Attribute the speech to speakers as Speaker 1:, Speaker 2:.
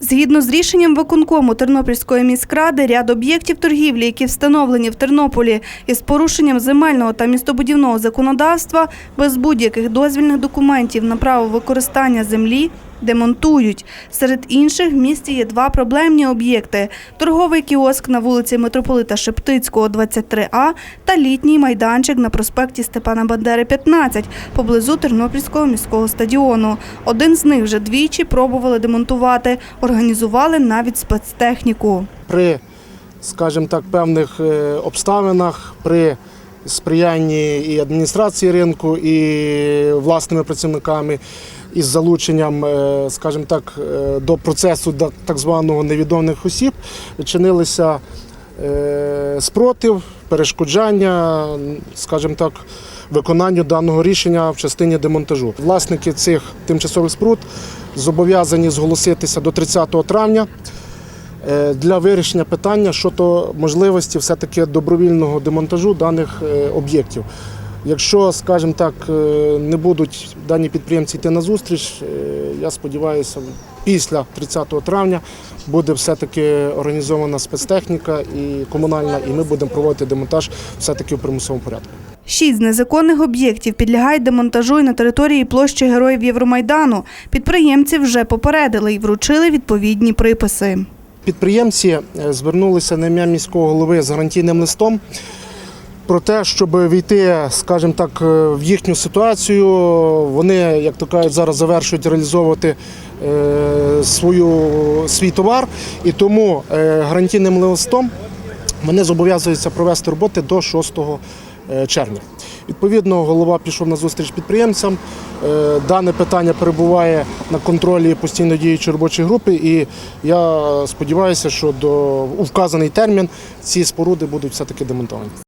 Speaker 1: Згідно з рішенням виконкому Тернопільської міськради, ряд об'єктів торгівлі, які встановлені в Тернополі із порушенням земельного та містобудівного законодавства, без будь-яких дозвільних документів на право використання землі, демонтують. Серед інших в місті є два проблемні об'єкти: торговий кіоск на вулиці Митрополита Шептицького, 23А та літній майданчик на проспекті Степана Бандери, 15, поблизу Тернопільського міського стадіону. Один з них вже двічі пробували демонтувати, організували навіть спецтехніку.
Speaker 2: при, скажімо так, певних е, обставинах, при сприянні і адміністрації ринку, і власними працівниками, із залученням, е, скажімо так, е, до процесу так званого невідомих осіб чинилися е, спротив, перешкоджання, скажімо так, виконанню даного рішення в частині демонтажу. Власники цих тимчасових споруд зобов'язані зголоситися до 30 травня для вирішення питання щодо можливості все-таки добровільного демонтажу даних е, об'єктів. Якщо, скажімо так, е, не будуть дані підприємці йти на зустріч, е, я сподіваюся, після 30 травня буде все-таки організована спецтехніка і комунальна, і ми будемо проводити демонтаж все-таки в примусовому порядку.
Speaker 1: Шість незаконних об'єктів підлягають демонтажу і на території площі Героїв Євромайдану. Підприємці вже попередили і вручили відповідні приписи.
Speaker 2: Підприємці е, звернулися на ім'я міського голови з гарантійним листом про те, щоб війти, скажімо так, е, в їхню ситуацію. Вони, як то кажуть, зараз завершують реалізовувати е, свою, свій товар, і тому гарантійним листом вони зобов'язуються провести роботи до 6 е, червня. Відповідно, голова пішов на зустріч підприємцям. Е, Дане питання перебуває на контролі постійно діючої робочої групи, і я сподіваюся, що до у вказаний термін ці споруди будуть все-таки демонтовані.